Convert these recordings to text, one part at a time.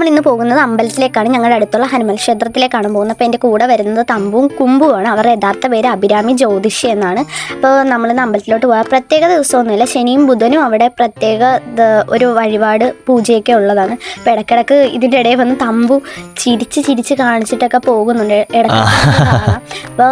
നമ്മൾ ഇന്ന് പോകുന്നത് അമ്പലത്തിലേക്കാണ്. ഞങ്ങളുടെ അടുത്തുള്ള ഹനുമൽ ക്ഷേത്രത്തിലേക്കാണ് പോകുന്നത്. അപ്പോൾ എന്റെ കൂടെ വരുന്നത് തമ്പും കുമ്പുമാണ് അവരുടെ യഥാർത്ഥ പേര് അഭിരാമി ജ്യോതിഷി എന്നാണ്. അപ്പോൾ നമ്മളിന്ന് അമ്പലത്തിലോട്ട് പോകാം പ്രത്യേക ദിവസമൊന്നുമില്ല. ശനിയും ബുധനും അവിടെ പ്രത്യേക ഒരു വഴിപാട് പൂജയൊക്കെ ഉള്ളതാണ്. അപ്പോൾ ഇടക്കിടക്ക് ഇതിന്റെ ഇടയിൽ വന്ന് തമ്പു ചിരിച്ച് ചിരിച്ച് കാണിച്ചിട്ടൊക്കെ പോകുന്നുണ്ട്. ഇടയ്ക്ക് അപ്പോൾ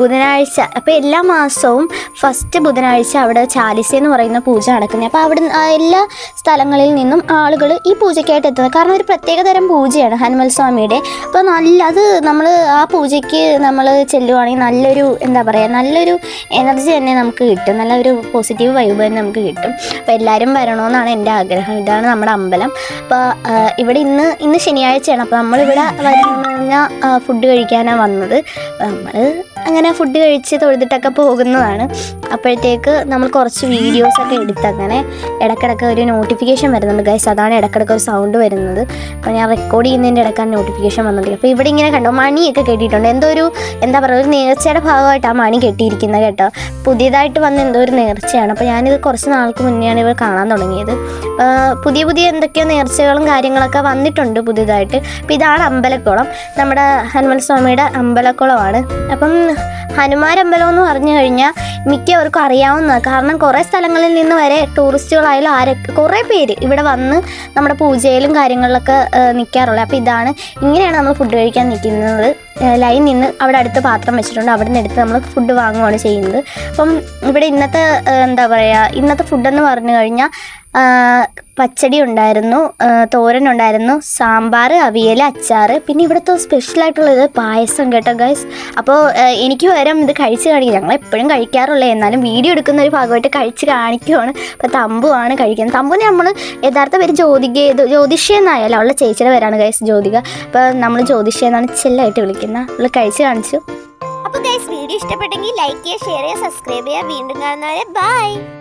ബുധനാഴ്ച അപ്പോൾ എല്ലാ മാസവും ഫസ്റ്റ് ബുധനാഴ്ച അവിടെ ചാലിസ എന്ന് പറയുന്ന പൂജ നടക്കുന്നത് അപ്പോൾ അവിടെ എല്ലാ സ്ഥലങ്ങളിൽ നിന്നും ആളുകൾ ഈ പൂജയ്ക്കായിട്ട് എത്തുന്നത്. കാരണം ഒരു പ്രത്യേക തരം പൂജയാണ് ഹനുമൽ സ്വാമിയുടെ അപ്പോൾ നല്ല അത് നമ്മൾ ആ പൂജയ്ക്ക് നമ്മൾ ചെല്ലുവാണെങ്കിൽ നല്ലൊരു എന്താ പറയുക നല്ലൊരു എനർജി തന്നെ നമുക്ക് കിട്ടും. നല്ലൊരു പോസിറ്റീവ് വൈബ് തന്നെ നമുക്ക് കിട്ടും. അപ്പോൾ എല്ലാവരും വരണമെന്നാണ് എന്റെ ആഗ്രഹം. ഇതാണ് നമ്മുടെ അമ്പലം. അപ്പോൾ ഇവിടെ ഇന്ന് ഇന്ന് ശനിയാഴ്ചയാണ്. അപ്പോൾ നമ്മളിവിടെ വരുന്ന ഫുഡ് കഴിക്കാനാണ് വന്നത്. നമ്മൾ അങ്ങനെ ഫുഡ് കഴിച്ച് തൊഴുതിട്ടൊക്കെ പോകുന്നതാണ്. അപ്പോഴത്തേക്ക് നമ്മൾ കുറച്ച് വീഡിയോസൊക്കെ എടുത്ത് അങ്ങനെ ഇടയ്ക്കിടയ്ക്ക് ഒരു നോട്ടിഫിക്കേഷൻ വരുന്നുണ്ട്. ഗൈസ് അതാണ് ഇടയ്ക്കിടയ്ക്ക് ഒരു സൗണ്ട് വരുന്നത്. അപ്പോൾ ഞാൻ റെക്കോർഡ് ചെയ്യുന്നതിന്റെ ഇടക്കാണ് നോട്ടിഫിക്കേഷൻ വന്നത് അപ്പോൾ ഇവിടെ ഇങ്ങനെ കണ്ടോ മണിയൊക്കെ കെട്ടിയിട്ടുണ്ട്. എന്തോ ഒരു എന്താ പറയുക ഒരു നേർച്ചയുടെ ഭാഗമായിട്ടാണ് മണി കെട്ടിയിരിക്കുന്നത് കേട്ടോ. പുതിയതായിട്ട് വന്ന എന്തോ ഒരു നേർച്ചയാണ്. അപ്പോൾ ഞാനിത് കുറച്ച് നാൾക്ക് മുന്നെയാണ് ഇവർ കാണാൻ തുടങ്ങിയത്. പുതിയ പുതിയ എന്തൊക്കെയോ നേർച്ചകളും കാര്യങ്ങളൊക്കെ വന്നിട്ടുണ്ട് പുതിയതായിട്ട്. അപ്പോൾ ഇതാണ് അമ്പലക്കുളം. നമ്മുടെ ഹനുമൻ സ്വാമിയുടെ അമ്പലക്കുളമാണ്. അപ്പം ഹനുമാൻ അമ്പലം എന്ന് പറഞ്ഞു കഴിഞ്ഞാൽ മിക്കവർക്കും അറിയാവുന്ന കാരണം കുറേ സ്ഥലങ്ങളിൽ നിന്ന് വരെ ടൂറിസ്റ്റുകളായാലും ആരൊക്കെ കുറേ പേര് ഇവിടെ വന്ന് നമ്മുടെ പൂജയിലും കാര്യങ്ങളിലൊക്കെ നിൽക്കാറുള്ളത് അപ്പോൾ ഇതാണ് ഇങ്ങനെയാണ് നമ്മൾ ഫുഡ് കഴിക്കാൻ നിൽക്കുന്നത്. ലൈൻ നിന്ന് അവിടെ അടുത്ത് പാത്രം വെച്ചിട്ടുണ്ട്. അവിടെ നിന്ന് എടുത്ത് നമ്മൾ ഫുഡ് വാങ്ങുകയാണ് ചെയ്യുന്നത്. അപ്പം ഇവിടെ ഇന്നത്തെ എന്താ പറയുക ഇന്നത്തെ ഫുഡെന്ന് പറഞ്ഞു കഴിഞ്ഞാൽ പച്ചടി ഉണ്ടായിരുന്നു തോരൻ ഉണ്ടായിരുന്നു സാമ്പാർ അവിയൽ അച്ചാർ പിന്നെ ഇവിടുത്തെ സ്പെഷ്യലായിട്ടുള്ളത് പായസം കേട്ടോ ഗൈസ് അപ്പോൾ എനിക്ക് വരം ഇത് കഴിച്ച് കാണിക്കും ഞങ്ങൾ എപ്പോഴും കഴിക്കാറുള്ളത് എന്നാലും വീഡിയോ എടുക്കുന്ന ഒരു ഭാഗമായിട്ട് കഴിച്ച് കാണിക്കുവാണ്. അപ്പോൾ തമ്പുവാണ് കഴിക്കുന്നത്. തമ്പുവിനെ നമ്മൾ യഥാർത്ഥ പേര് ജ്യോതിക ജ്യോതിഷ എന്നായാലും അവളുടെ ചേച്ചിയുടെ പേരാണ് ഗൈസ് ജ്യോതിക. അപ്പോൾ നമ്മൾ ജ്യോതിഷ എന്നാണ് ചെല്ലായിട്ട് വിളിക്കുന്നത്. അവൾ കഴിച്ച് കാണിച്ചു. അപ്പോൾ ഗൈസ് വീഡിയോ ഇഷ്ടപ്പെട്ടെങ്കിൽ ലൈക്ക് ചെയ്യുക ഷെയർ ചെയ്യുക സബ്സ്ക്രൈബ് ചെയ്യുക. വീണ്ടും കാണുന്നവരെ ബൈ